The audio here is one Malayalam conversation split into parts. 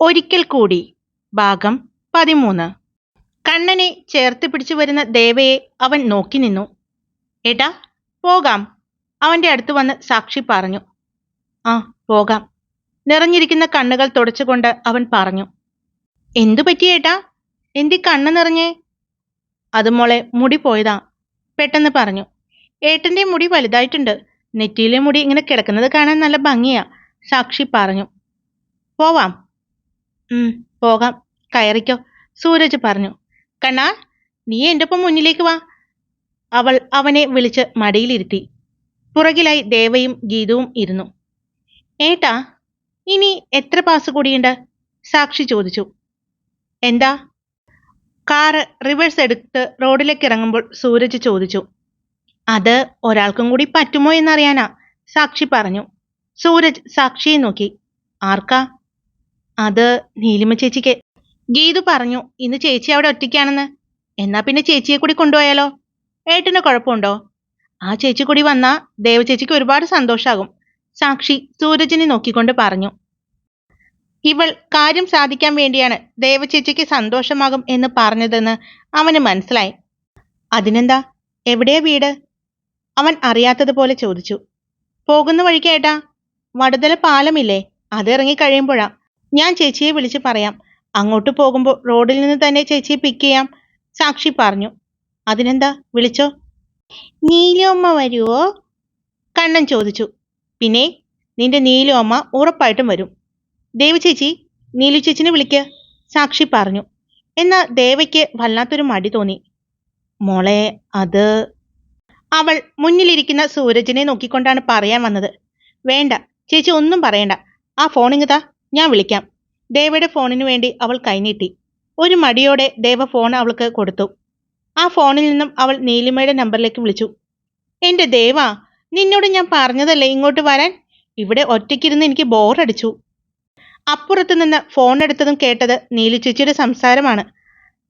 ഒരിക്കൽ കൂടി ഭാഗം പതിമൂന്ന്. കണ്ണനെ ചേർത്ത് പിടിച്ചു വരുന്ന ദേവയെ അവൻ നോക്കി നിന്നു. എടാ പോകാം. അവന്റെ അടുത്ത് വന്ന് സാക്ഷി പറഞ്ഞു. ആ പോകാം. നിറഞ്ഞിരിക്കുന്ന കണ്ണുകൾ തുടച്ചുകൊണ്ട് അവൻ പറഞ്ഞു. എന്തു പറ്റിയേട്ടാ എന്തി കണ്ണ് നിറഞ്ഞേ? അത് മോളെ മുടി പോയതാ പെട്ടെന്ന് പറഞ്ഞു. ഏട്ടന്റെ മുടി വലുതായിട്ടുണ്ട്. നെറ്റിയിലെ മുടി ഇങ്ങനെ കിടക്കുന്നത് കാണാൻ നല്ല ഭംഗിയാ സാക്ഷി പറഞ്ഞു. പോവാം. പോകാം. കയറിക്കോ. സൂരജ് പറഞ്ഞു. കണ്ണാ നീ എന്റെ ഒപ്പം മുന്നിലേക്ക് വാ. അവൾ അവനെ വിളിച്ച് മടിയിലിരുത്തി. പുറകിലായി ദേവയും ഗീതവും ഇരുന്നു. ഏട്ടാ ഇനി എത്ര പാസ് കൂടിയുണ്ട്? സാക്ഷി ചോദിച്ചു. എന്താ? കാറ് റിവേഴ്സ് എടുത്ത് റോഡിലേക്ക് ഇറങ്ങുമ്പോൾ സൂരജ് ചോദിച്ചു. അത് ഒരാൾക്കും കൂടി പറ്റുമോ എന്നറിയാനാ സാക്ഷി പറഞ്ഞു. സൂരജ് സാക്ഷിയെ നോക്കി. ആർക്കാ? അത് നീലിമ ചേച്ചിക്ക്. ഗീതു പറഞ്ഞു ഇന്ന് ചേച്ചി അവിടെ ഒറ്റയ്ക്കാണെന്ന്. എന്നാ പിന്നെ ചേച്ചിയെ കൂടി കൊണ്ടുപോയാലോ? ഏട്ടന് കുഴപ്പമുണ്ടോ? ആ ചേച്ചി കൂടി വന്നാ ദേവ ചേച്ചിക്ക് ഒരുപാട് സന്തോഷാകും. സാക്ഷി സൂരജിനെ നോക്കിക്കൊണ്ട് പറഞ്ഞു ഇവൾ കാര്യം സാധിക്കാൻ വേണ്ടിയാണ് ദേവചേച്ചിക്ക് സന്തോഷമാകും എന്ന് പറഞ്ഞതെന്ന് അവന് മനസ്സിലായി. അതിനെന്താ? എവിടെയാ വീട്? അവൻ അറിയാത്തതുപോലെ ചോദിച്ചു പോകുന്ന വഴിക്കേട്ടാ വടുതല പാലമില്ലേ? അത് ഇറങ്ങി കഴിയുമ്പോഴാ. ഞാൻ ചേച്ചിയെ വിളിച്ച് പറയാം. അങ്ങോട്ട് പോകുമ്പോൾ റോഡിൽ നിന്ന് തന്നെ ചേച്ചിയെ പിക്ക് ചെയ്യാം. സാക്ഷി പറഞ്ഞു. അതിനെന്താ? വിളിച്ചോ? നീലുമ്മ വരുവോ? കണ്ണൻ ചോദിച്ചു. പിന്നെ നിന്റെ നീലു അമ്മ ഉറപ്പായിട്ടും വരും. ദേവി ചേച്ചി നീലു ചേച്ചിനെ വിളിക്ക. സാക്ഷി പറഞ്ഞു. എന്നാൽ ദേവയ്ക്ക് വല്ലാത്തൊരു മടി തോന്നി. മോളെ അത് അവൾ മുന്നിലിരിക്കുന്ന സൂരജിനെ നോക്കിക്കൊണ്ടാണ് പറയാൻ വന്നത്. വേണ്ട ചേച്ചി ഒന്നും പറയണ്ട. ആ ഫോണിങ്ങതാ ഞാൻ വിളിക്കാം. ദേവയുടെ ഫോണിനു വേണ്ടി അവൾ കൈനീട്ടി. ഒരു മടിയോടെ ദേവ ഫോൺ അവൾക്ക് കൊടുത്തു. ആ ഫോണിൽ നിന്നും അവൾ നീലിമയുടെ നമ്പറിലേക്ക് വിളിച്ചു. എന്റെ ദേവ നിന്നോട് ഞാൻ പറഞ്ഞതല്ലേ ഇങ്ങോട്ട് വരാൻ? ഇവിടെ ഒറ്റയ്ക്കിരുന്ന് എനിക്ക് ബോറടിച്ചു. അപ്പുറത്തു നിന്ന് ഫോൺ എടുത്തതും കേട്ടത് നീലു ചേച്ചിയുടെ സംസാരമാണ്.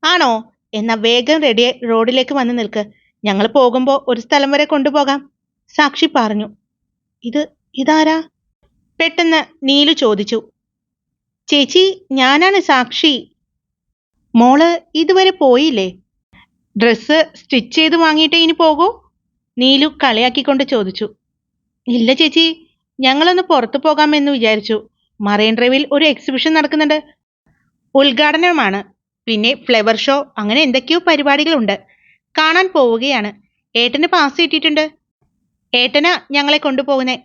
ആണോ? എന്നാ വേഗം റെഡിയായി റോഡിലേക്ക് വന്ന് നിൽക്ക്. ഞങ്ങൾ പോകുമ്പോൾ ഒരു സ്ഥലം വരെ കൊണ്ടുപോകാം. സാക്ഷി പറഞ്ഞു. ഇത് ഇതാരാ? പെട്ടെന്ന് നീലു ചോദിച്ചു. ചേച്ചി ഞാനാണ് സാക്ഷി. മോൾ ഇതുവരെ പോയില്ലേ? ഡ്രസ്സ് സ്റ്റിച്ച് ചെയ്ത് വാങ്ങിയിട്ടേ ഇനി പോകൂ? നീലു കളിയാക്കിക്കൊണ്ട് ചോദിച്ചു. ഇല്ല ചേച്ചി ഞങ്ങളൊന്ന് പുറത്തു പോകാമെന്ന് വിചാരിച്ചു. മറൈൻ ഡ്രൈവിൽ ഒരു എക്സിബിഷൻ നടക്കുന്നുണ്ട്. ഉദ്ഘാടനമാണ്. പിന്നെ ഫ്ലവർ ഷോ അങ്ങനെ എന്തൊക്കെയോ പരിപാടികളുണ്ട്. കാണാൻ പോവുകയാണ്. ഏട്ടന് പാസ് കിട്ടിയിട്ടുണ്ട്. ഏട്ടനാ ഞങ്ങളെ കൊണ്ടുപോകുന്നേ.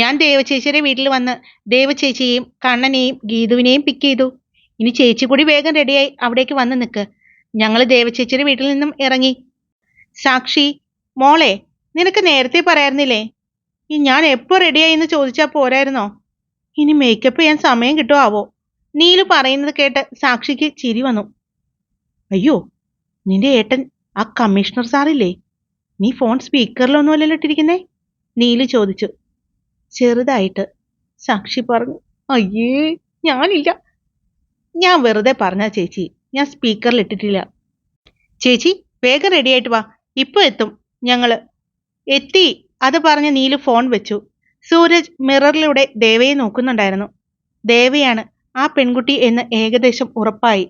ഞാൻ ദേവചേച്ചിയുടെ വീട്ടിൽ വന്ന് ദേവചേച്ചിയെയും കണ്ണനെയും ഗീതുവിനെയും പിക്ക് ചെയ്തു. ഇനി ചേച്ചി കൂടി വേഗം റെഡിയായി അവിടേക്ക് വന്ന് നിൽക്ക് ഞങ്ങൾ ദേവചേച്ചിയുടെ വീട്ടിൽ നിന്നും ഇറങ്ങി. സാക്ഷി മോളെ നിനക്ക് നേരത്തെ പറയായിരുന്നില്ലേ? ഈ ഞാൻ എപ്പോൾ റെഡിയായി എന്ന് ചോദിച്ചാൽ പോരായിരുന്നോ? ഇനി മേക്കപ്പ് ചെയ്യാൻ സമയം കിട്ടുമോ ആവോ നീലു പറയുന്നത് കേട്ട് സാക്ഷിക്ക് ചിരി വന്നു. അയ്യോ നിന്റെ ഏട്ടൻ ആ കമ്മീഷണർ സാറില്ലേ നീ ഫോൺ സ്പീക്കറിലൊന്നുമല്ലല്ലോ ഇട്ടിരിക്കുന്നേ? നീലു ചോദിച്ചു. ചെറുതായിട്ട് സാക്ഷി പറഞ്ഞു അയ്യേ ഞാനില്ല. ഞാൻ വെറുതെ പറഞ്ഞ ചേച്ചി ഞാൻ സ്പീക്കറിൽ ഇട്ടിട്ടില്ല. ചേച്ചി വേഗം റെഡിയായിട്ട് വാ. ഇപ്പൊ എത്തും. ഞങ്ങൾ എത്തി. അത് പറഞ്ഞ് നീലു ഫോൺ വെച്ചു. സൂരജ് മിററിലൂടെ ദേവയെ നോക്കുന്നുണ്ടായിരുന്നു. ദേവയാണ് ആ പെൺകുട്ടി എന്ന് ഏകദേശം ഉറപ്പായി.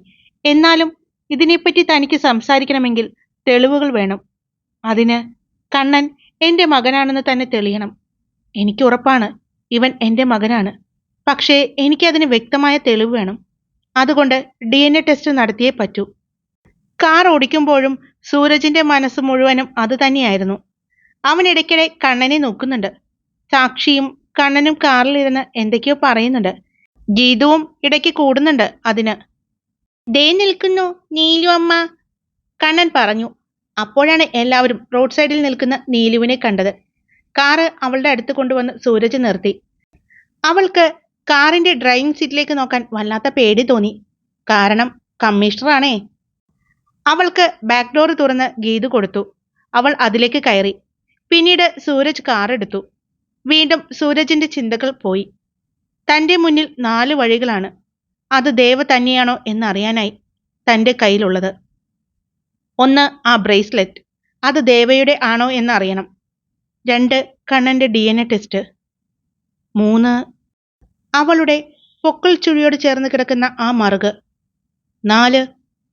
എന്നാലും ഇതിനെപ്പറ്റി തനിക്ക് സംസാരിക്കണമെങ്കിൽ തെളിവുകൾ വേണം. അതിന് കണ്ണൻ എന്റെ മകനാണെന്ന് തന്നെ തെളിയണം. എനിക്ക് ഉറപ്പാണ് ഇവൻ എന്റെ മകനാണ്. പക്ഷേ എനിക്കതിന് വ്യക്തമായ തെളിവ് വേണം. അതുകൊണ്ട് ഡി എൻ എ ടെസ്റ്റ് നടത്തിയേ പറ്റൂ. കാർ ഓടിക്കുമ്പോഴും സൂരജിന്റെ മനസ്സ് മുഴുവനും അത് തന്നെയായിരുന്നു. അവൻ ഇടയ്ക്കിടെ കണ്ണനെ നോക്കുന്നുണ്ട്. സാക്ഷിയും കണ്ണനും കാറിലിരുന്ന് എന്തൊക്കെയോ പറയുന്നുണ്ട്. ഗീതവും ഇടയ്ക്ക് കൂടുന്നുണ്ട് അതിന്. ദേ നിൽക്കുന്നു നീലു അമ്മ. കണ്ണൻ പറഞ്ഞു. അപ്പോഴാണ് എല്ലാവരും റോഡ് സൈഡിൽ നിൽക്കുന്ന നീലുവിനെ കണ്ടത്. കാറ് അവളുടെ അടുത്ത് കൊണ്ടുവന്ന് സൂരജ് നിർത്തി. അവൾക്ക് കാറിന്റെ ഡ്രൈവിംഗ് സീറ്റിലേക്ക് നോക്കാൻ വല്ലാത്ത പേടി തോന്നി. കാരണം കമ്മീഷണറാണേ. അവൾക്ക് ബാക്ക് ഡോർ തുറന്ന് ഗീത് കൊടുത്തു. അവൾ അതിലേക്ക് കയറി. പിന്നീട് സൂരജ് കാർ എടുത്തു. വീണ്ടും സൂരജിന്റെ ചിന്തകൾ പോയി. തന്റെ മുന്നിൽ നാല് വഴികളാണ്. അത് ദേവ തന്നെയാണോ എന്നറിയാനായി തന്റെ കയ്യിലുള്ളത്. ഒന്ന് ആ ബ്രേസ്ലെറ്റ്. അത് ദേവയുടെ ആണോ എന്നറിയണം. രണ്ട് കണ്ണന്റെ ഡി എൻ എ ടെസ്റ്റ് മൂന്ന് അവളുടെ പൊക്കൾ ചുഴിയോട് ചേർന്ന് കിടക്കുന്ന ആ മറുക്. നാല്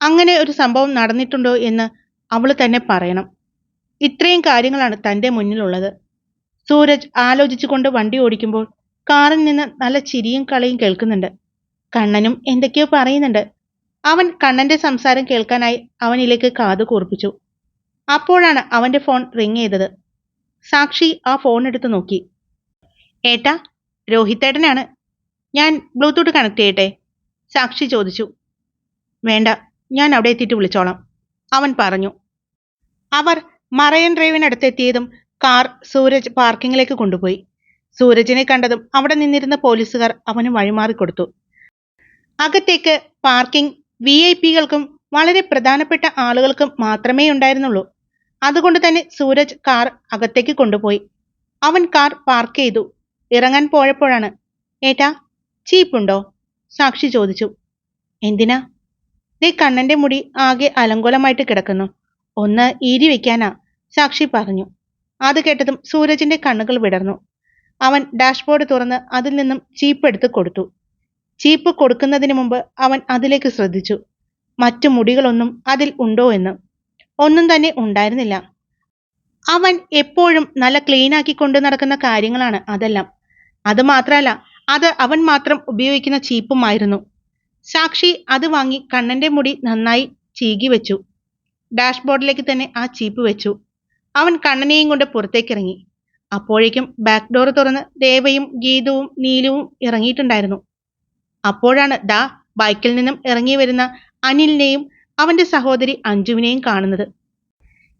അങ്ങനെ ഒരു സംഭവം നടന്നിട്ടുണ്ടോ എന്ന് അവൾ തന്നെ പറയണം. ഇത്രയും കാര്യങ്ങളാണ് തന്റെ മുന്നിലുള്ളത്. സൂരജ് ആലോചിച്ചുകൊണ്ട് വണ്ടി ഓടിക്കുമ്പോൾ കാറിൽ നിന്ന് നല്ല ചിരിയും കളിയും കേൾക്കുന്നുണ്ട്. കണ്ണനും എന്തൊക്കെയോ പറയുന്നുണ്ട്. അവൻ കണ്ണന്റെ സംസാരം കേൾക്കാനായി അവനിലേക്ക് കാതു കൂർപ്പിച്ചു. അപ്പോഴാണ് അവന്റെ ഫോൺ റിങ് ചെയ്തത്. സാക്ഷി ആ ഫോൺ എടുത്ത് നോക്കി. ഏട്ടാ രോഹിത്തേട്ടനാണ് ഞാൻ ബ്ലൂടൂത്ത് കണക്ട് ചെയ്യട്ടെ? സാക്ഷി ചോദിച്ചു. വേണ്ട ഞാൻ അവിടെ എത്തിയിട്ട് വിളിച്ചോളാം. അവൻ പറഞ്ഞു. അവർ മറയൻ ഡ്രൈവിനടുത്തെത്തിയതും കാർ സൂരജ് പാർക്കിങ്ങിലേക്ക് കൊണ്ടുപോയി. സൂരജിനെ കണ്ടതും അവിടെ നിന്നിരുന്ന പോലീസുകാർ അവന് വഴിമാറിക്കൊടുത്തു. അകത്തേക്ക് പാർക്കിംഗ് വി ഐ പികൾക്കും വളരെ പ്രധാനപ്പെട്ട ആളുകൾക്കും മാത്രമേ ഉണ്ടായിരുന്നുള്ളൂ. അതുകൊണ്ട് തന്നെ സൂരജ് കാർ അകത്തേക്ക് കൊണ്ടുപോയി. അവൻ കാർ പാർക്ക് ചെയ്തു. ഇറങ്ങാൻ പോയപ്പോഴാണ് ഏട്ടാ ചീപ്പുണ്ടോ? സാക്ഷി ചോദിച്ചു. എന്തിനാ? ദേ കണ്ണന്റെ മുടി ആകെ അലങ്കോലമായിട്ട് കിടക്കുന്നു. ഒന്ന് ഈരി വെക്കാനാ സാക്ഷി പറഞ്ഞു. അത് കേട്ടതും സൂരജിന്റെ കണ്ണുകൾ വിടർന്നു. അവൻ ഡാഷ്ബോർഡ് തുറന്ന് അതിൽ നിന്നും ചീപ്പ് എടുത്ത് കൊടുത്തു. ചീപ്പ് കൊടുക്കുന്നതിന് മുമ്പ് അവൻ അതിലേക്ക് ശ്രദ്ധിച്ചു. മറ്റു മുടികളൊന്നും അതിൽ ഉണ്ടോ എന്ന്. ഒന്നും തന്നെ ഉണ്ടായിരുന്നില്ല. അവൻ എപ്പോഴും നല്ല ക്ലീൻ ആക്കി കൊണ്ടു നടക്കുന്ന കാര്യങ്ങളാണ് അതെല്ലാം. അത് മാത്രമല്ല അത് അവൻ മാത്രം ഉപയോഗിക്കുന്ന ചീപ്പുമായിരുന്നു. സാക്ഷി അത് വാങ്ങി കണ്ണന്റെ മുടി നന്നായി ചീകി വെച്ചു. ഡാഷ്ബോർഡിലേക്ക് തന്നെ ആ ചീപ്പ് വെച്ചു. അവൻ കണ്ണനെയും കൊണ്ട് പുറത്തേക്കിറങ്ങി. അപ്പോഴേക്കും ബാക്ക് ഡോർ തുറന്ന് ദേവയും ഗീതവും നീലുവും ഇറങ്ങിയിട്ടുണ്ടായിരുന്നു. അപ്പോഴാണ് ദാ ബൈക്കിൽ നിന്നും ഇറങ്ങി വരുന്ന അനിലിനെയും അവന്റെ സഹോദരി അഞ്ജുവിനെയും കാണുന്നത്.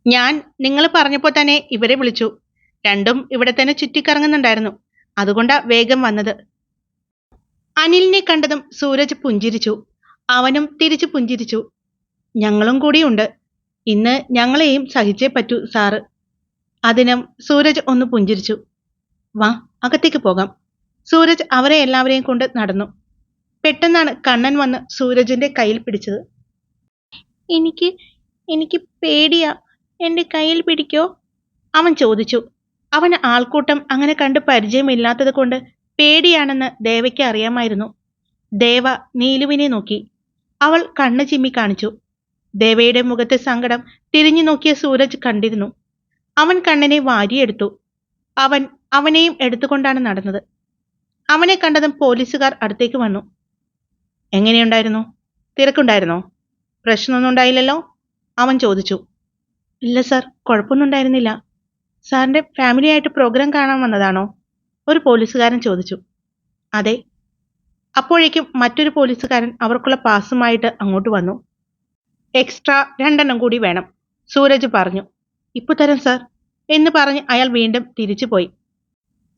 ഞാൻ നിങ്ങൾ പറഞ്ഞപ്പോൾ തന്നെ ഇവരെ വിളിച്ചു. രണ്ടും ഇവിടെ തന്നെ ചുറ്റിക്കറങ്ങുന്നുണ്ടായിരുന്നു. അതുകൊണ്ടാ വേഗം വന്നത്. അനിലിനെ കണ്ടതും സൂരജ് പുഞ്ചിരിച്ചു. അവനും തിരിച്ചു പുഞ്ചിരിച്ചു. ഞങ്ങളും കൂടിയുണ്ട്. ഇന്ന് ഞങ്ങളെയും സഹിച്ചേ പറ്റൂ സാറ്. അതിനും സൂരജ് ഒന്ന് പുഞ്ചിരിച്ചു. വാ അകത്തേക്ക് പോകാം. സൂരജ് അവരെ എല്ലാവരെയും കൊണ്ട് നടന്നു. പെട്ടെന്നാണ് കണ്ണൻ വന്ന് സൂരജിന്റെ കയ്യിൽ പിടിച്ചത്. എനിക്ക് എനിക്ക് പേടിയാ. എന്റെ കയ്യിൽ പിടിക്കോ? അവൻ ചോദിച്ചു. അവന് ആൾക്കൂട്ടം അങ്ങനെ കണ്ട് പരിചയമില്ലാത്തത് കൊണ്ട് പേടിയാണെന്ന് ദേവയ്ക്ക് അറിയാമായിരുന്നു. ദേവ നീലുവിനെ നോക്കി. അവൾ കണ്ണ് ചിമ്മി കാണിച്ചു. ദേവയുടെ മുഖത്തെ സങ്കടം തിരിഞ്ഞു നോക്കിയ സൂരജ് കണ്ടിരുന്നു. അവൻ കണ്ണനെ വാരിയെടുത്തു. അവൻ അവനെയും എടുത്തുകൊണ്ടാണ് നടന്നത്. അവനെ കണ്ടതും പോലീസുകാർ അടുത്തേക്ക് വന്നു. എങ്ങനെയുണ്ടായിരുന്നു? തിരക്കുണ്ടായിരുന്നോ? പ്രശ്നമൊന്നും ഉണ്ടായില്ലല്ലോ? അവൻ ചോദിച്ചു. ഇല്ല സാർ. കുഴപ്പമൊന്നും ഉണ്ടായിരുന്നില്ല. സാറിന്റെ ഫാമിലി ആയിട്ട് പ്രോഗ്രാം കാണാൻ വന്നതാണോ? ഒരു പോലീസുകാരൻ ചോദിച്ചു. അതെ. അപ്പോഴേക്കും മറ്റൊരു പോലീസുകാരൻ അവർക്കുള്ള പാസുമായിട്ട് അങ്ങോട്ട് വന്നു. എക്സ്ട്രാ രണ്ടെണ്ണം കൂടി വേണം സൂരജ് പറഞ്ഞു. ഇപ്പൊ തരാം സാർ എന്ന് പറഞ്ഞ് അയാൾ വീണ്ടും തിരിച്ചു പോയി.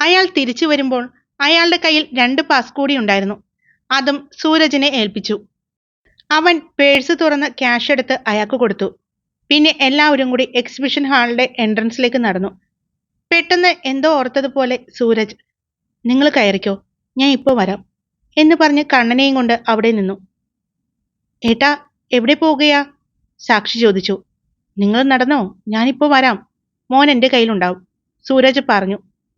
അയാൾ തിരിച്ചു വരുമ്പോൾ അയാളുടെ കയ്യിൽ രണ്ട് പാസ് കൂടി ഉണ്ടായിരുന്നു. അതും സൂരജിനെ ഏൽപ്പിച്ചു. അവൻ പേഴ്സ് തുറന്ന് ക്യാഷ് എടുത്ത് അയാൾക്ക് കൊടുത്തു. പിന്നെ എല്ലാവരും കൂടി എക്സിബിഷൻ ഹാളിന്റെ എൻട്രൻസിലേക്ക് നടന്നു. പെട്ടെന്ന് എന്തോ ഓർത്തതുപോലെ സൂരജ് നിങ്ങൾ കയറിക്കോ ഞാൻ ഇപ്പോൾ വരാം എന്ന് പറഞ്ഞ് കണ്ണനെയും കൊണ്ട് അവിടെ നിന്നു. ഏട്ടാ എവിടെ പോവുകയാ സാക്ഷി ചോദിച്ചു. നിങ്ങൾ നടന്നോ? ഞാനിപ്പോൾ വരാം. മോൻ എന്റെ കയ്യിലുണ്ടാവും സൂരജ് പറഞ്ഞു.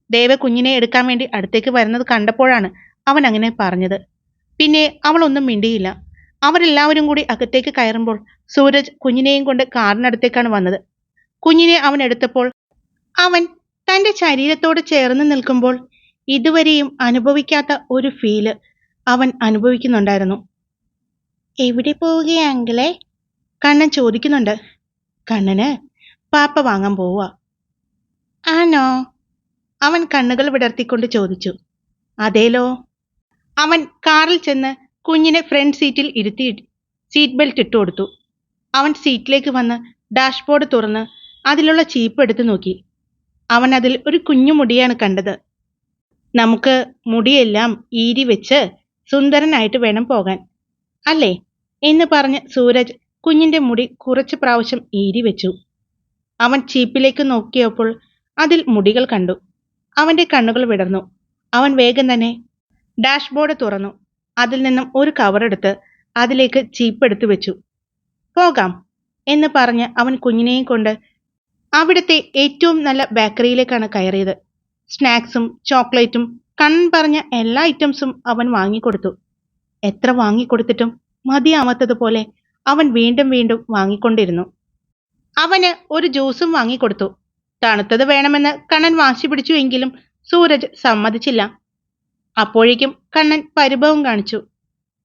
ദേവ കുഞ്ഞിനെ എടുക്കാൻ വേണ്ടി അടുത്തേക്ക് വരുന്നത് കണ്ടപ്പോഴാണ് അവൻ അങ്ങനെ പറഞ്ഞത്. പിന്നെ അവളൊന്നും മിണ്ടിയില്ല. അവരെല്ലാവരും കൂടി അകത്തേക്ക് കയറുമ്പോൾ സൂരജ് കുഞ്ഞിനെയും കൊണ്ട് കാറിനടുത്തേക്കാണ് വന്നത്. കുഞ്ഞിനെ അവൻ എടുത്തപ്പോൾ അവൻ തന്റെ ശരീരത്തോട് ചേർന്ന് നിൽക്കുമ്പോൾ ഇതുവരെയും അനുഭവിക്കാത്ത ഒരു ഫീൽ അവൻ അനുഭവിക്കുന്നുണ്ടായിരുന്നു. എവിടെ പോവുകയാങ്കിലേ കണ്ണൻ ചോദിക്കുന്നുണ്ട്. കണ്ണന് പാപ്പ വാങ്ങാൻ പോവുക ആണോ? അവൻ കണ്ണുകൾ വിടർത്തിക്കൊണ്ട് ചോദിച്ചു. അതേലോ? അവൻ കാറിൽ ചെന്ന് കുഞ്ഞിനെ ഫ്രണ്ട് സീറ്റിൽ ഇരുത്തി സീറ്റ് ബെൽറ്റ് ഇട്ടു കൊടുത്തു. അവൻ സീറ്റിലേക്ക് വന്ന് ഡാഷ്ബോർഡ് തുറന്ന് അതിലുള്ള ചീപ്പ് എടുത്തു നോക്കി. അവൻ അതിൽ ഒരു കുഞ്ഞു മുടിയാണ് കണ്ടത്. നമുക്ക് മുടിയെല്ലാം ഈരി വെച്ച് സുന്ദരനായിട്ട് വേണം പോകാൻ. അല്ലേ? എന്ന് പറഞ്ഞ് സൂരജ് കുഞ്ഞിന്റെ മുടി കുറച്ച് പ്രാവശ്യം ഈരി വെച്ചു. അവൻ ചീപ്പിലേക്ക് നോക്കിയപ്പോൾ അതിൽ മുടികൾ കണ്ടു. അവന്റെ കണ്ണുകൾ വിടർന്നു. അവൻ വേഗം തന്നെ ഡാഷ്ബോർഡ് തുറന്നു. അതിൽ നിന്നും ഒരു കവറെടുത്ത് അതിലേക്ക് ചീപ്പ് എടുത്തു വെച്ചു. പോകാം എന്ന് പറഞ്ഞ് അവൻ കുഞ്ഞിനെയും കൊണ്ട് അവിടുത്തെ ഏറ്റവും നല്ല ബേക്കറിയിലേക്കാണ് കയറിയത്. സ്നാക്സും ചോക്ലേറ്റും കണ്ണൻ പറഞ്ഞ എല്ലാ ഐറ്റംസും അവൻ വാങ്ങിക്കൊടുത്തു. എത്ര വാങ്ങിക്കൊടുത്തിട്ടും മതിയാവാത്തതുപോലെ അവൻ വീണ്ടും വീണ്ടും വാങ്ങിക്കൊണ്ടിരുന്നു. അവന് ഒരു ജ്യൂസും വാങ്ങിക്കൊടുത്തു. തണുത്തത് വേണമെന്ന് കണ്ണൻ വാശി പിടിച്ചു എങ്കിലും സൂരജ് സമ്മതിച്ചില്ല. അപ്പോഴേക്കും കണ്ണൻ പരിഭവം കാണിച്ചു.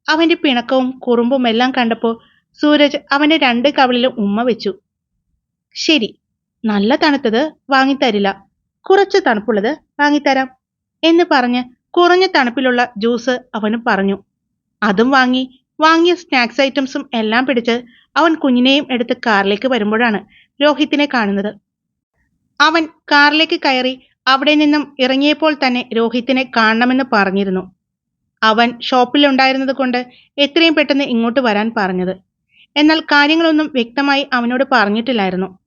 അവന്റെ പിണക്കവും കുറുമ്പും എല്ലാം കണ്ടപ്പോൾ സൂരജ് അവന്റെ രണ്ട് കവിളിലും ഉമ്മ വെച്ചു. ശരി നല്ല തണുത്തത് വാങ്ങിത്തരില്ല. കുറച്ച് തണുപ്പുള്ളത് വാങ്ങിത്തരാം എന്ന് പറഞ്ഞ് കുറഞ്ഞ തണുപ്പിലുള്ള ജ്യൂസ് അവന് പറഞ്ഞു. അതും വാങ്ങി വാങ്ങിയ സ്നാക്സ് ഐറ്റംസും എല്ലാം പിടിച്ച് അവൻ കുഞ്ഞിനെയും എടുത്ത് കാറിലേക്ക് വരുമ്പോഴാണ് രോഹിത്തിനെ കാണുന്നത്. അവൻ കാറിലേക്ക് കയറി അവിടെ നിന്നും ഇറങ്ങിയപ്പോൾ തന്നെ രോഹിത്തിനെ കാണണമെന്ന് പറഞ്ഞിരുന്നു. അവൻ ഷോപ്പിലുണ്ടായിരുന്നത് കൊണ്ട് എത്രയും പെട്ടെന്ന് ഇങ്ങോട്ട് വരാൻ പറഞ്ഞത്. എന്നാൽ കാര്യങ്ങളൊന്നും വ്യക്തമായി അവനോട് പറഞ്ഞിട്ടില്ലായിരുന്നു.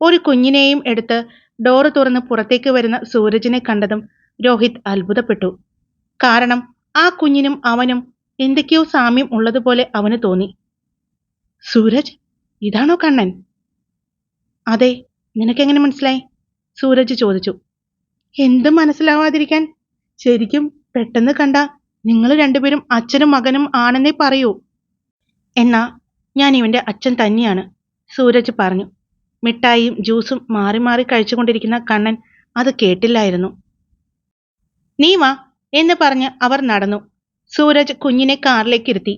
ഒരു കുഞ്ഞിനെയും എടുത്ത് ഡോറ് തുറന്ന് പുറത്തേക്ക് വരുന്ന സൂരജിനെ കണ്ടതും രോഹിത് അത്ഭുതപ്പെട്ടു. കാരണം ആ കുഞ്ഞിനും അവനും എന്തൊക്കെയോ സാമ്യം ഉള്ളതുപോലെ അവന് തോന്നി. സൂരജ് ഇതാണോ കണ്ണൻ? അതെ നിനക്കെങ്ങനെ മനസ്സിലായി? സൂരജ് ചോദിച്ചു. എന്ത് മനസ്സിലാവാതിരിക്കാൻ? ശരിക്കും പെട്ടെന്ന് കണ്ട നിങ്ങൾ രണ്ടുപേരും അച്ഛനും മകനും ആണെന്നേ പറയൂ. എന്നാ ഞാൻ ഇവന്റെ അച്ഛൻ തന്നെയാണ് സൂരജ് പറഞ്ഞു. മിഠായിയും ജ്യൂസും മാറി മാറി കഴിച്ചുകൊണ്ടിരിക്കുന്ന കണ്ണൻ അത് കേട്ടില്ലായിരുന്നു. നീ വാ എന്ന് പറഞ്ഞ് അവർ നടന്നു. സൂരജ് കുഞ്ഞിനെ കാറിലേക്ക് ഇരുത്തി.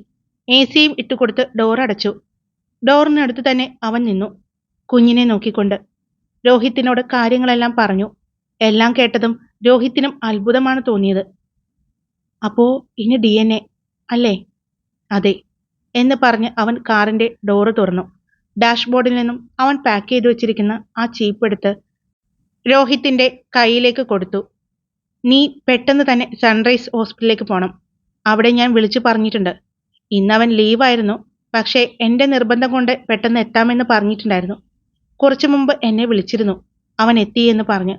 എ സിയും ഇട്ടുകൊടുത്ത് ഡോർ അടച്ചു. ഡോറിനടുത്ത് തന്നെ അവൻ നിന്നു. കുഞ്ഞിനെ നോക്കിക്കൊണ്ട്. രോഹിത്തിനോട് കാര്യങ്ങളെല്ലാം പറഞ്ഞു. എല്ലാം കേട്ടതും രോഹിത്തിനും അത്ഭുതമാണ് തോന്നിയത്. അപ്പോ ഇനി ഡി എൻ എ അല്ലേ? അതെ എന്ന് പറഞ്ഞ് അവൻ കാറിന്റെ ഡോറ് തുറന്നു. ഡാഷ്ബോർഡിൽ നിന്നും അവൻ പാക്ക് ചെയ്തു വെച്ചിരിക്കുന്ന ആ ചീപ്പ് എടുത്ത് രോഹിത്തിന്റെ കയ്യിലേക്ക് കൊടുത്തു. നീ പെട്ടെന്ന് തന്നെ സൺറൈസ് ഹോസ്പിറ്റലിലേക്ക് പോണം. അവിടെ ഞാൻ വിളിച്ചു പറഞ്ഞിട്ടുണ്ട്. ഇന്നവൻ ലീവായിരുന്നു. പക്ഷേ എന്റെ നിർബന്ധം കൊണ്ട് പെട്ടെന്ന് എത്താമെന്ന് പറഞ്ഞിട്ടുണ്ടായിരുന്നു. കുറച്ചു മുമ്പ് എന്നെ വിളിച്ചിരുന്നു. അവൻ എത്തിയെന്ന് പറഞ്ഞു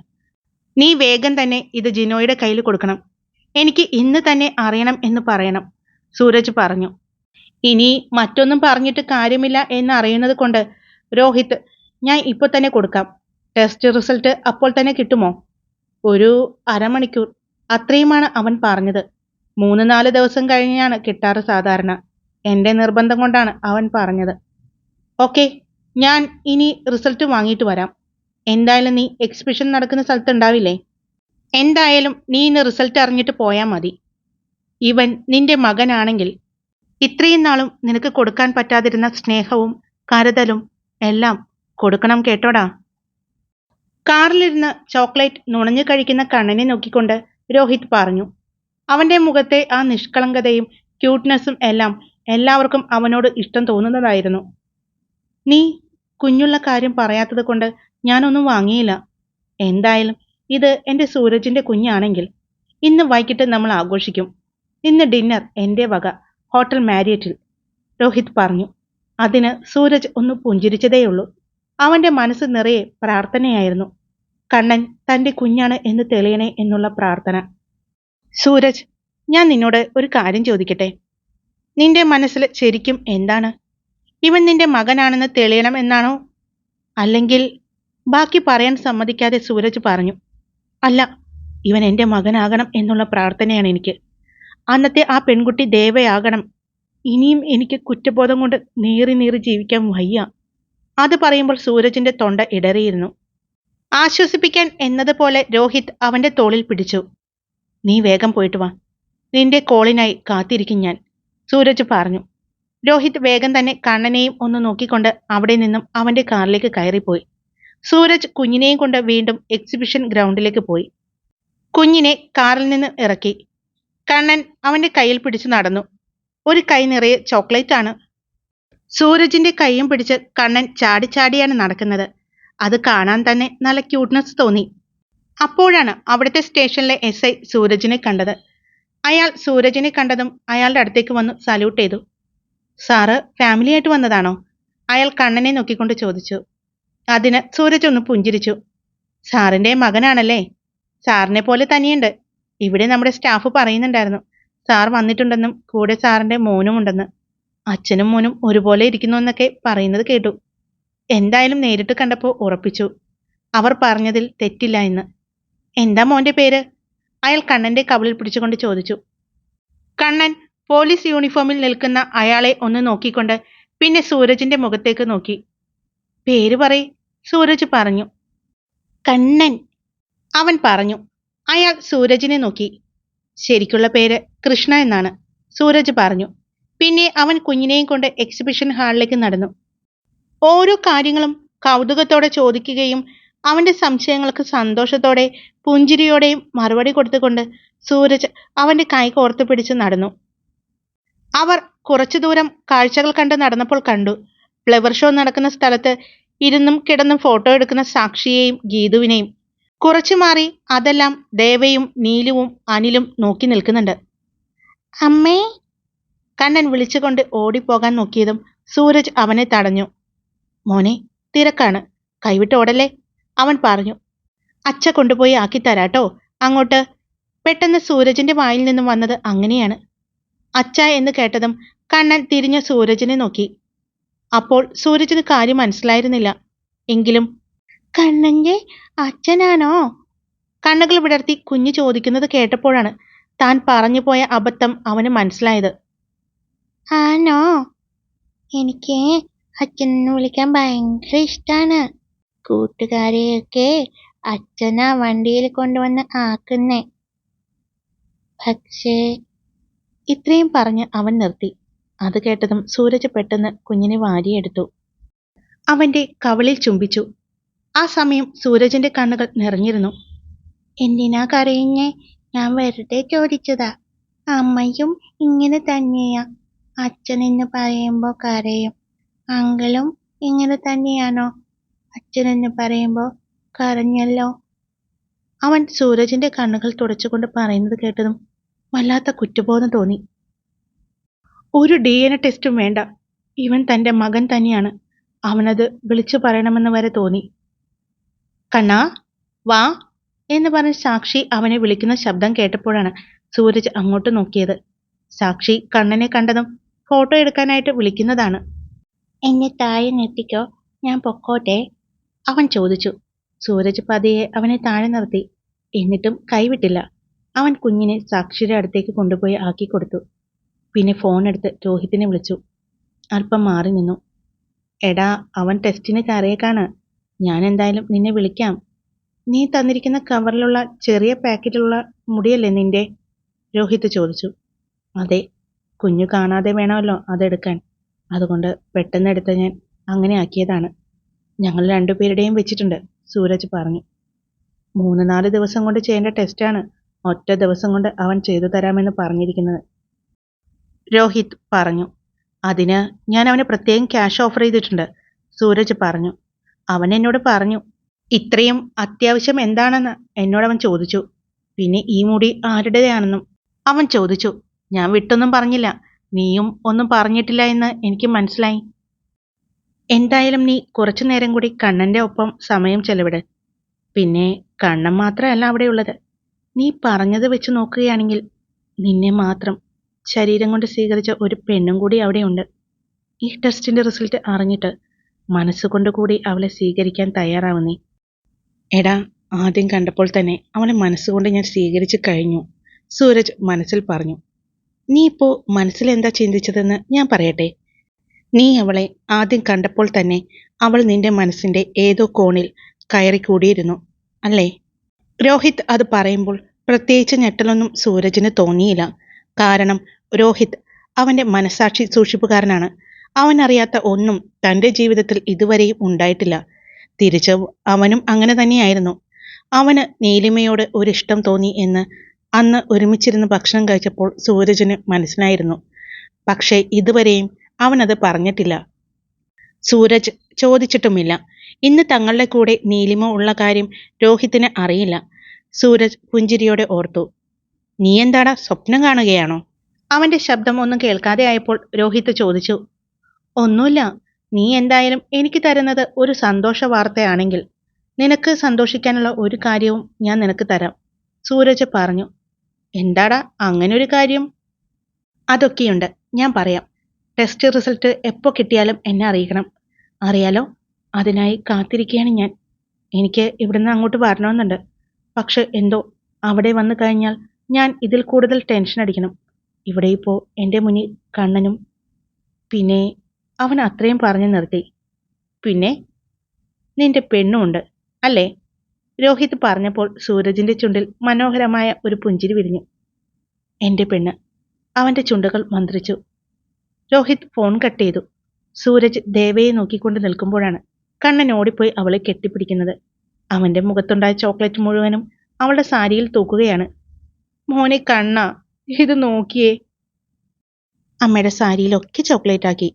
നീ വേഗം തന്നെ ഇത് ജിനോയുടെ കയ്യിൽ കൊടുക്കണം. എനിക്ക് ഇന്ന് തന്നെ അറിയണം എന്ന് പറയണം സൂരജ് പറഞ്ഞു. ഇനി മറ്റൊന്നും പറഞ്ഞിട്ട് കാര്യമില്ല എന്ന് അറിയുന്നത് കൊണ്ട് രോഹിത് ഞാൻ ഇപ്പോൾ തന്നെ കൊടുക്കാം. ടെസ്റ്റ് റിസൾട്ട് അപ്പോൾ തന്നെ കിട്ടുമോ? ഒരു അരമണിക്കൂർ. അത്രയുമാണ് അവൻ പറഞ്ഞത്. മൂന്ന് നാല് ദിവസം കഴിഞ്ഞാണ് കിട്ടാറ് സാധാരണ. എന്റെ നിർബന്ധം കൊണ്ടാണ് അവൻ പറഞ്ഞത്. ഓക്കെ ഞാൻ ഇനി റിസൾട്ട് വാങ്ങിയിട്ട് വരാം. എന്തായാലും നീ എക്സിബിഷൻ നടക്കുന്ന സ്ഥലത്ത് ഉണ്ടാവില്ലേ എന്തായാലും നീ ഇന്ന് റിസൾട്ട് അറിഞ്ഞിട്ട് പോയാൽ മതി. ഇവൻ നിന്റെ മകനാണെങ്കിൽ ഇത്രയും നാളും നിനക്ക് കൊടുക്കാൻ പറ്റാതിരുന്ന സ്നേഹവും കരുതലും എല്ലാം കൊടുക്കണം കേട്ടോടാ. കാറിലിരുന്ന് ചോക്ലേറ്റ് നുണഞ്ഞു കഴിക്കുന്ന കണ്ണനെ നോക്കിക്കൊണ്ട് രോഹിത് പറഞ്ഞു. അവന്റെ മുഖത്തെ ആ നിഷ്കളങ്കതയും ക്യൂട്ട്നെസ്സും എല്ലാം എല്ലാവർക്കും അവനോട് ഇഷ്ടം തോന്നുന്നതായിരുന്നു. നീ കുഞ്ഞുള്ള കാര്യം പറയാത്തത് കൊണ്ട് ഞാനൊന്നും വാങ്ങിയില്ല. എന്തായാലും ഇത് എന്റെ സൂരജിന്റെ കുഞ്ഞാണെങ്കിൽ ഇന്ന് വൈകിട്ട് നമ്മൾ ആഘോഷിക്കും. ഇന്ന് ഡിന്നർ എന്റെ വക ഹോട്ടൽ മാരിയറ്റിൽ രോഹിത് പറഞ്ഞു. അതിന് സൂരജ് ഒന്ന് പുഞ്ചിരിച്ചതേയുള്ളൂ. അവന്റെ മനസ്സ് നിറയെ പ്രാർത്ഥനയായിരുന്നു. കണ്ണൻ തന്റെ കുഞ്ഞാണ് എന്ന് തെളിയണേ എന്നുള്ള പ്രാർത്ഥന. സൂരജ് ഞാൻ നിന്നോട് ഒരു കാര്യം ചോദിക്കട്ടെ? നിന്റെ മനസ്സിൽ ശരിക്കും എന്താണ്? ഇവൻ നിന്റെ മകനാണെന്ന് തെളിയണം എന്നാണോ? അല്ലെങ്കിൽ ബാക്കി പറയാൻ സമ്മതിക്കാതെ സൂരജ് പറഞ്ഞു അല്ല ഇവൻ എന്റെ മകനാകണം എന്നുള്ള പ്രാർത്ഥനയാണ് എനിക്ക്. അന്നത്തെ ആ പെൺകുട്ടി ദേവയാകണം. ഇനിയും എനിക്ക് കുറ്റബോധം കൊണ്ട് നീറി നീറി ജീവിക്കാൻ വയ്യ. അത് പറയുമ്പോൾ സൂരജിന്റെ തൊണ്ട ഇടറിയിരുന്നു. ആശ്വസിപ്പിക്കാൻ എന്നതുപോലെ രോഹിത് അവന്റെ തോളിൽ പിടിച്ചു. നീ വേഗം പോയിട്ട് വാ. നിന്റെ കോളിനായി കാത്തിരിക്കും ഞാൻ സൂരജ് പറഞ്ഞു. രോഹിത് വേഗം തന്നെ കണ്ണനെയും ഒന്ന് നോക്കിക്കൊണ്ട് അവിടെ നിന്നും അവന്റെ കാറിലേക്ക് കയറിപ്പോയി. സൂരജ് കുഞ്ഞിനെയും കൊണ്ട് വീണ്ടും എക്സിബിഷൻ ഗ്രൗണ്ടിലേക്ക് പോയി. കുഞ്ഞിനെ കാറിൽ നിന്ന് ഇറക്കി. കണ്ണൻ അവന്റെ കയ്യിൽ പിടിച്ചു നടന്നു. ഒരു കൈ നിറയെ ചോക്ലേറ്റ് ആണ്. സൂരജിന്റെ കൈയും പിടിച്ച് കണ്ണൻ ചാടി ചാടിയാണ് നടക്കുന്നത്. അത് കാണാൻ തന്നെ നല്ല ക്യൂട്ട്നെസ് തോന്നി. അപ്പോഴാണ് അവിടുത്തെ സ്റ്റേഷനിലെ എസ് ഐ സൂരജിനെ കണ്ടത്. അയാൾ സൂരജിനെ കണ്ടതും അയാളുടെ അടുത്തേക്ക് വന്ന് സല്യൂട്ട് ചെയ്തു. സാറ് ഫാമിലിയായിട്ട് വന്നതാണോ? അയാൾ കണ്ണനെ നോക്കിക്കൊണ്ട് ചോദിച്ചു. അതിന് സൂരജ് ഒന്ന് പുഞ്ചിരിച്ചു. സാറിന്റെ മകനാണല്ലേ? സാറിനെ പോലെ തനിയുണ്ട്. ഇവിടെ നമ്മുടെ സ്റ്റാഫ് പറയുന്നുണ്ടായിരുന്നു. സാർ വന്നിട്ടുണ്ടെന്നും കൂടെ സാറിന്റെ മോനും ഉണ്ടെന്ന്. അച്ഛനും മോനും ഒരുപോലെ ഇരിക്കുന്നു എന്നൊക്കെ പറയുന്നത് കേട്ടു. എന്തായാലും നേരിട്ട് കണ്ടപ്പോൾ ഉറപ്പിച്ചു. അവർ പറഞ്ഞതിൽ തെറ്റില്ല എന്ന്. എന്താ മോന്റെ പേര്? അയാൾ കണ്ണന്റെ കവിളിൽ പിടിച്ചുകൊണ്ട് ചോദിച്ചു. കണ്ണൻ പോലീസ് യൂണിഫോമിൽ നിൽക്കുന്ന അയാളെ ഒന്ന് നോക്കിക്കൊണ്ട് പിന്നെ സൂരജിന്റെ മുഖത്തേക്ക് നോക്കി. പേര് പറയ്. സൂരജ് പറഞ്ഞു. കണ്ണൻ അവൻ പറഞ്ഞു. അയാൾ സൂരജിനെ നോക്കി. ശരിക്കുള്ള പേര് കൃഷ്ണ എന്നാണ് സൂരജ് പറഞ്ഞു. പിന്നെ അവൻ കുഞ്ഞിനെയും കൊണ്ട് എക്സിബിഷൻ ഹാളിലേക്ക് നടന്നു. ഓരോ കാര്യങ്ങളും കൗതുകത്തോടെ ചോദിക്കുകയും അവന്റെ സംശയങ്ങൾക്ക് സന്തോഷത്തോടെ പുഞ്ചിരിയോടെയും മറുപടി കൊടുത്തുകൊണ്ട് സൂരജ് അവന്റെ കൈ കോർത്തു പിടിച്ച് നടന്നു. അവർ കുറച്ചു ദൂരം കാഴ്ചകൾ കണ്ട് നടന്നപ്പോൾ കണ്ടു. ഫ്ലവർ ഷോ നടക്കുന്ന സ്ഥലത്ത് ഇരുന്നും കിടന്നും ഫോട്ടോ എടുക്കുന്ന സാക്ഷിയെയും ഗീതുവിനെയും. കുറച്ചു മാറി അതെല്ലാം ദേവയും നീലുവും അനിലും നോക്കി നിൽക്കുന്നുണ്ട്. അമ്മേ! കണ്ണൻ വിളിച്ചുകൊണ്ട് ഓടിപ്പോകാൻ നോക്കിയതും സൂരജ് അവനെ തടഞ്ഞു. മോനെ തിരക്കാണ്. കൈവിട്ട് ഓടല്ലേ? അവൻ പറഞ്ഞു. അച്ഛ കൊണ്ടുപോയി ആക്കി തരാട്ടോ. അങ്ങോട്ട്. പെട്ടെന്ന് സൂരജിന്റെ വായിൽ നിന്നും വന്നത് അങ്ങനെയാണ്. അച്ഛ എന്ന് കേട്ടതും കണ്ണൻ തിരിഞ്ഞ സൂരജിനെ നോക്കി. അപ്പോൾ സൂരജിന് കാര്യം മനസ്സിലായിരുന്നില്ല. എങ്കിലും കണ്ണന്റെ അച്ഛനാണോ? കണ്ണുകൾ വിടർത്തി കുഞ്ഞു ചോദിക്കുന്നത് കേട്ടപ്പോഴാണ് താൻ പറഞ്ഞു പോയ അബദ്ധം അവന് മനസ്സിലായത്. ആണോ? എനിക്ക് അച്ഛനെ വിളിക്കാൻ ഭയങ്കര ഇഷ്ടാണ്. കൂട്ടുകാരെയൊക്കെ അച്ഛനാ വണ്ടിയിൽ കൊണ്ടുവന്ന് ആക്കുന്നേ. പക്ഷേ ഇത്രയും പറഞ്ഞ് അവൻ നിർത്തി. അത് കേട്ടതും സൂരജ് പെട്ടെന്ന് കുഞ്ഞിനെ വാരിയെടുത്തു. അവന്റെ കവളിൽ ചുംബിച്ചു. ആ സമയം സൂരജിന്റെ കണ്ണുകൾ നിറഞ്ഞിരുന്നു. എന്തിനാ കരയുന്നേ? ഞാൻ വെറുതെ ചോദിച്ചതാ. അമ്മയും ഇങ്ങനെ തന്നെയാ. അച്ഛനെന്ന് പറയുമ്പോ കരയും. അങ്കിളും ഇങ്ങനെ തന്നെയാണോ? അച്ഛനെന്ന് പറയുമ്പോ കരഞ്ഞല്ലോ. അവൻ സൂരജിന്റെ കണ്ണുകൾ തുടച്ചുകൊണ്ട് പറയുന്നത് കേട്ടതും വല്ലാത്ത കുറ്റബോധം തോന്നി. ഒരു ഡി എൻ എ ടെസ്റ്റും വേണ്ട. ഇവൻ തന്റെ മകൻ തന്നെയാണ്. അവനത് വിളിച്ചു പറയണമെന്ന് വരെ തോന്നി. കണ്ണാ വാ എന്ന് പറഞ്ഞ് സാക്ഷി അവനെ വിളിക്കുന്ന ശബ്ദം കേട്ടപ്പോഴാണ് സൂരജ് അങ്ങോട്ട് നോക്കിയത്. സാക്ഷി കണ്ണനെ കണ്ടതും ഫോട്ടോ എടുക്കാനായിട്ട് വിളിക്കുന്നതാണ്. എന്നെ താഴെ നിർത്തിക്കോ ഞാൻ പൊക്കോട്ടെ അവൻ ചോദിച്ചു. സൂരജ് പതിയെ അവനെ താഴെ നിർത്തി. എന്നിട്ടും കൈവിട്ടില്ല. അവൻ കുഞ്ഞിനെ സാക്ഷിയുടെ അടുത്തേക്ക് കൊണ്ടുപോയി ആക്കി കൊടുത്തു. പിന്നെ ഫോൺ എടുത്ത് രോഹിത്തിനെ വിളിച്ചു. അല്പം മാറി നിന്നു. എടാ അവൻ ടെസ്റ്റിന് കയറിയേക്കാണ് ഞാൻ എന്തായാലും നിന്നെ വിളിക്കാം. നീ തന്നിരിക്കുന്ന കവറിലുള്ള ചെറിയ പാക്കറ്റിലുള്ള മുടിയല്ലേ നിന്റെ? രോഹിത് ചോദിച്ചു. അതെ കുഞ്ഞു കാണാതെ വേണമല്ലോ അതെടുക്കാൻ. അതുകൊണ്ട് പെട്ടെന്ന് എടുത്ത ഞാൻ അങ്ങനെ ആക്കിയതാണ്. ഞങ്ങൾ രണ്ടുപേരുടെയും വെച്ചിട്ടുണ്ട് സൂരജ് പറഞ്ഞു. മൂന്ന് നാല് ദിവസം കൊണ്ട് ചെയ്യേണ്ട ടെസ്റ്റാണ് ഒറ്റ ദിവസം കൊണ്ട് അവൻ ചെയ്തു തരാമെന്ന് പറഞ്ഞിരിക്കുന്നത്. രോഹിത് പറഞ്ഞു. അതിന് ഞാൻ അവന് പ്രത്യേകം ക്യാഷ് ഓഫർ ചെയ്തിട്ടുണ്ട് സൂരജ് പറഞ്ഞു. അവൻ എന്നോട് പറഞ്ഞു ഇത്രയും അത്യാവശ്യം എന്താണെന്ന്? എന്നോട് അവൻ ചോദിച്ചു. പിന്നെ ഈ മുടി ആരുടേതാണെന്നും അവൻ ചോദിച്ചു. ഞാൻ വിട്ടൊന്നും പറഞ്ഞില്ല. നീയും ഒന്നും പറഞ്ഞിട്ടില്ല എന്ന് എനിക്ക് മനസ്സിലായി. എന്തായാലും നീ കുറച്ചു നേരം കൂടി കണ്ണന്റെ ഒപ്പം സമയം ചെലവിട്. പിന്നെ കണ്ണൻ മാത്രമല്ല അവിടെയുള്ളത്. നീ പറഞ്ഞത് വെച്ച് നോക്കുകയാണെങ്കിൽ നിന്നെ മാത്രം ശരീരം കൊണ്ട് സ്വീകരിച്ച ഒരു പെണ്ണും കൂടി അവിടെയുണ്ട്. ഈ ടെസ്റ്റിന്റെ റിസൾട്ട് അറിഞ്ഞിട്ട് മനസ്സുകൊണ്ട് കൂടി അവളെ സ്വീകരിക്കാൻ തയ്യാറാവുന്നേ. എടാ ആദ്യം കണ്ടപ്പോൾ തന്നെ അവളെ മനസ്സുകൊണ്ട് ഞാൻ സ്വീകരിച്ചു കഴിഞ്ഞു. സൂരജ് മനസ്സിൽ പറഞ്ഞു നീ ഇപ്പോ മനസ്സിൽ എന്താ ചിന്തിച്ചതെന്ന് ഞാൻ പറയട്ടെ. നീ അവളെ ആദ്യം കണ്ടപ്പോൾ തന്നെ അവൾ നിന്റെ മനസ്സിന്റെ ഏതോ കോണിൽ കയറി കൂടിയിരുന്നു അല്ലേ? രോഹിത് അത് പറയുമ്പോൾ പ്രത്യേകിച്ച് ഞെട്ടലൊന്നും സൂരജിന് തോന്നിയില്ല. കാരണം രോഹിത് അവന്റെ മനസാക്ഷി സൂക്ഷിപ്പുകാരനാണ്. അവനറിയാത്ത ഒന്നും തന്റെ ജീവിതത്തിൽ ഇതുവരെയും ഉണ്ടായിട്ടില്ല. തിരിച്ച് അവനും അങ്ങനെ തന്നെയായിരുന്നു. അവന് നീലിമയോട് ഒരിഷ്ടം തോന്നി എന്ന് അന്ന് ഒരുമിച്ചിരുന്ന് ഭക്ഷണം കഴിച്ചപ്പോൾ സൂരജിന് മനസ്സിലായിരുന്നു. പക്ഷേ ഇതുവരെയും അവനത് പറഞ്ഞിട്ടില്ല. സൂരജ് ചോദിച്ചിട്ടുമില്ല. ഇന്ന് തങ്ങളുടെ കൂടെ നീലിമ ഉള്ള കാര്യം രോഹിത്തിന് അറിയില്ല. സൂരജ് പുഞ്ചിരിയോടെ ഓർത്തു. നീ എന്താടാ സ്വപ്നം കാണുകയാണോ? അവന്റെ ശബ്ദം ഒന്നും കേൾക്കാതെ ആയപ്പോൾ രോഹിത് ചോദിച്ചു ഒന്നുമില്ല നീ എന്തായാലും എനിക്ക് തരുന്നത് ഒരു സന്തോഷ വാർത്തയാണെങ്കിൽ നിനക്ക് സന്തോഷിക്കാനുള്ള ഒരു കാര്യവും ഞാൻ നിനക്ക് തരാം സൂരജ് പറഞ്ഞു. എന്താടാ അങ്ങനെ ഒരു കാര്യം? അതൊക്കെയുണ്ട് ഞാൻ പറയാം. ടെസ്റ്റ് റിസൾട്ട് എപ്പോൾ കിട്ടിയാലും എന്നെ അറിയിക്കണം. അറിയാലോ അതിനായി കാത്തിരിക്കുകയാണ് ഞാൻ. എനിക്ക് ഇവിടുന്ന് അങ്ങോട്ട് വരണമെന്നുണ്ട്. പക്ഷെ എന്തോ അവിടെ വന്നു കഴിഞ്ഞാൽ ഞാൻ ഇതിൽ കൂടുതൽ ടെൻഷൻ അടിക്കണം. ഇവിടെ ഇപ്പോൾ എന്റെ മുന്നിൽ കണ്ണനും പിന്നെ അവൻ അത്രയും പറഞ്ഞു നിർത്തി. പിന്നെ നിന്റെ പെണ്ണുമുണ്ട് അല്ലേ? രോഹിത് പറഞ്ഞപ്പോൾ സൂരജിന്റെ ചുണ്ടിൽ മനോഹരമായ ഒരു പുഞ്ചിരി വിരിഞ്ഞു. എന്റെ പെണ്ണ് അവന്റെ ചുണ്ടുകൾ മന്ത്രിച്ചു. രോഹിത് ഫോൺ കട്ട് ചെയ്തു. സൂരജ് ദേവയെ നോക്കിക്കൊണ്ട് നിൽക്കുമ്പോഴാണ് കണ്ണൻ ഓടിപ്പോയി അവളെ കെട്ടിപ്പിടിക്കുന്നത്. അവന്റെ മുഖത്തുണ്ടായ ചോക്ലേറ്റ് മുഴുവനും അവളുടെ സാരിയിൽ തൂക്കുകയാണ്. മോനെ കണ്ണ ഇത് നോക്കിയേ. അമ്മയുടെ സാരിയിലൊക്കെ ചോക്ലേറ്റ് ആക്കി.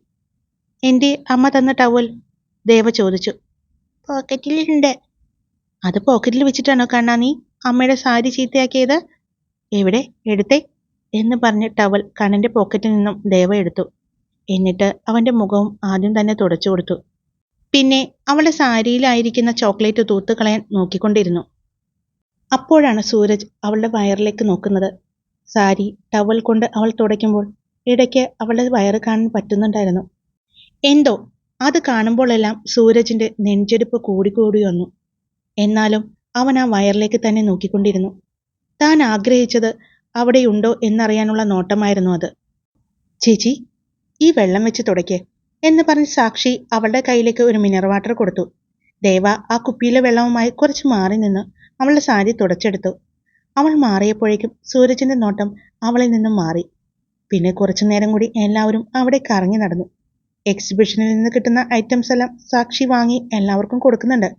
എന്റെ അമ്മ തന്ന ടവൽ ദേവ ചോദിച്ചു. പോക്കറ്റിലുണ്ട് അത് പോക്കറ്റിൽ വെച്ചിട്ടാണോ കണ്ണാ നീ അമ്മയുടെ സാരി ചീത്തയാക്കിയത്? എവിടെ? എടുത്തേ. എന്ന് പറഞ്ഞ് ടവൽ കണ്ണന്റെ പോക്കറ്റിൽ നിന്നും ദേവ എടുത്തു. എന്നിട്ട് അവന്റെ മുഖവും ആദ്യം തന്നെ തുടച്ചു കൊടുത്തു. പിന്നെ അവളുടെ സാരിയിലായിരിക്കുന്ന ചോക്ലേറ്റ് തൂത്തുകളയാൻ നോക്കിക്കൊണ്ടിരുന്നു. അപ്പോഴാണ് സൂരജ് അവളുടെ വയറിലേക്ക് നോക്കുന്നത്. സാരി ടവൽ കൊണ്ട് അവൾ തുടയ്ക്കുമ്പോൾ ഇടയ്ക്ക് അവളുടെ വയറ് കാണാൻ പറ്റുന്നുണ്ടായിരുന്നു. എന്തോ അത് കാണുമ്പോഴെല്ലാം സൂരജിന്റെ നെഞ്ചെടുപ്പ് കൂടിക്കൂടി വന്നു. എന്നാലും അവൻ ആ വയറിലേക്ക് തന്നെ നോക്കിക്കൊണ്ടിരുന്നു. താൻ ആഗ്രഹിച്ചത് അവിടെയുണ്ടോ എന്നറിയാനുള്ള നോട്ടമായിരുന്നു അത്. ചേച്ചി ഈ വെള്ളം വെച്ച് തുടയ്ക്ക് എന്ന് പറഞ്ഞ് സാക്ഷി അവളുടെ കയ്യിലേക്ക് ഒരു മിനറൽ വാട്ടർ കൊടുത്തു. ദേവ ആ കുപ്പിയിലെ വെള്ളവുമായി കുറച്ച് മാറി നിന്ന് അവളുടെ സാരി തുടച്ചെടുത്തു. അവൾ മാറിയപ്പോഴേക്കും സൂരജിന്റെ നോട്ടം അവളിൽ നിന്നും മാറി. പിന്നെ കുറച്ചു നേരം കൂടി എല്ലാവരും അവിടെ കറങ്ങി നടന്നു. എക്സിബിഷനിൽ നിന്ന് കിട്ടുന്ന ഐറ്റംസ് എല്ലാം സാക്ഷി വാങ്ങി എല്ലാവർക്കും കൊടുക്കുന്നുണ്ട്.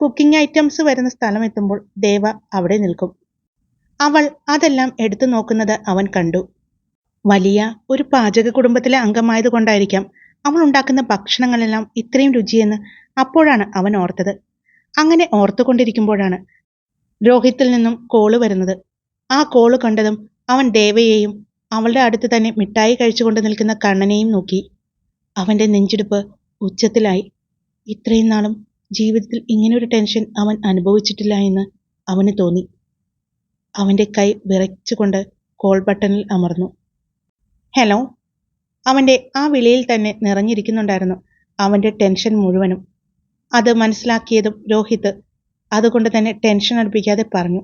കുക്കിംഗ് ഐറ്റംസ് വരുന്ന സ്ഥലം എത്തുമ്പോൾ ദേവ അവിടെ നിൽക്കും. അവൾ അതെല്ലാം എടുത്തു നോക്കുന്നത് അവൻ കണ്ടു. വലിയ ഒരു പാചക കുടുംബത്തിലെ അംഗമായതുകൊണ്ടായിരിക്കാം അവൾ ഉണ്ടാക്കുന്ന ഭക്ഷണങ്ങളെല്ലാം ഇത്രയും രുചിയെന്ന് അപ്പോഴാണ് അവൻ ഓർത്തത്. അങ്ങനെ ഓർത്തുകൊണ്ടിരിക്കുമ്പോഴാണ് രോഹിത്തിൽ നിന്നും കോൾ വരുന്നത്. ആ കോൾ കണ്ടതും അവൻ ദേവയെയും അവളുടെ അടുത്ത് തന്നെ മിഠായി കഴിച്ചുകൊണ്ട് നിൽക്കുന്ന കണ്ണനെയും നോക്കി. അവന്റെ നെഞ്ചിടിപ്പ് ഉച്ചത്തിലായി. ഇത്രയും നാളും ജീവിതത്തിൽ ഇങ്ങനൊരു ടെൻഷൻ അവൻ അനുഭവിച്ചിട്ടില്ല എന്ന് അവന് തോന്നി. അവന്റെ കൈ വിറച്ചുകൊണ്ട് കോൾ ബട്ടണിൽ അമർന്നു. ഹലോ? അവന്റെ ആ വിളിയിൽ തന്നെ നിറഞ്ഞിരിക്കുന്നുണ്ടായിരുന്നു അവന്റെ ടെൻഷൻ മുഴുവനും. അത് മനസ്സിലാക്കിയതും രോഹിത് അതുകൊണ്ട് തന്നെ ടെൻഷൻ അടുപ്പിക്കാതെ പറഞ്ഞു.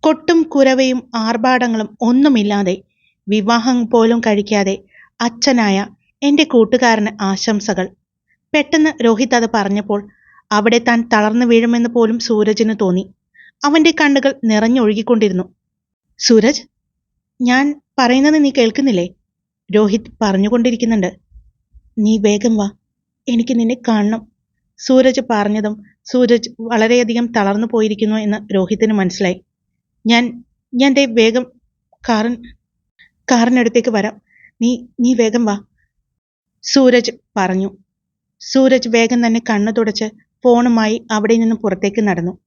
കൊട്ടും കുരവയും ആർഭാടങ്ങളും ഒന്നുമില്ലാതെ വിവാഹം പോലും കഴിക്കാതെ അച്ഛനായ എന്റെ കൂട്ടുകാരന് ആശംസകൾ. പെട്ടെന്ന് രോഹിത് അത് പറഞ്ഞപ്പോൾ അവിടെ താൻ തളർന്നു വീഴുമെന്ന് പോലും സൂരജിന് തോന്നി. അവന്റെ കണ്ണുകൾ നിറഞ്ഞൊഴുകിക്കൊണ്ടിരുന്നു. സൂരജ് ഞാൻ പറയുന്നത് നീ കേൾക്കുന്നില്ലേ? രോഹിത് പറഞ്ഞുകൊണ്ടിരിക്കുന്നുണ്ട്. നീ വേഗം വാ. എനിക്ക് നിന്നെ കാണണം. സൂരജ് പറഞ്ഞതും സൂരജ് വളരെയധികം തളർന്നു പോയിരിക്കുന്നു എന്ന് രോഹിത്തിന് മനസ്സിലായി. ഞാൻ ഞാൻ ദേ വേഗം കാറിൻ കാറിനടുത്തേക്ക് വരാം. നീ നീ വേഗം വാ. സൂരജ് പറഞ്ഞു. സൂരജ് വേഗം തന്നെ കണ്ണു തുടച്ച് ഫോണുമായി അവിടെ നിന്ന് പുറത്തേക്ക് നടന്നു.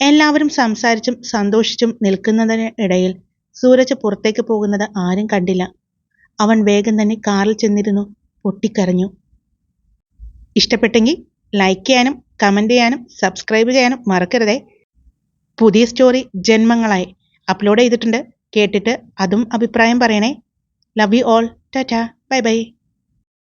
എല്ലാവരും സംസാരിച്ചും സന്തോഷിച്ചും നിൽക്കുന്നതിന് ഇടയിൽ സൂരജ് പുറത്തേക്ക് പോകുന്നത് ആരും കണ്ടില്ല. അവൻ വേഗം തന്നെ കാറിൽ ചെന്നിരുന്നു പൊട്ടിക്കരഞ്ഞു. ഇഷ്ടപ്പെട്ടെങ്കിൽ ലൈക്ക് ചെയ്യാനും കമന്റ് ചെയ്യാനും സബ്സ്ക്രൈബ് ചെയ്യാനും മറക്കരുതേ. പുതിയ സ്റ്റോറി ജന്മങ്ങളായി അപ്ലോഡ് ചെയ്തിട്ടുണ്ട്. കേട്ടിട്ട് അതും അഭിപ്രായം പറയണേ. Love you all Tata bye by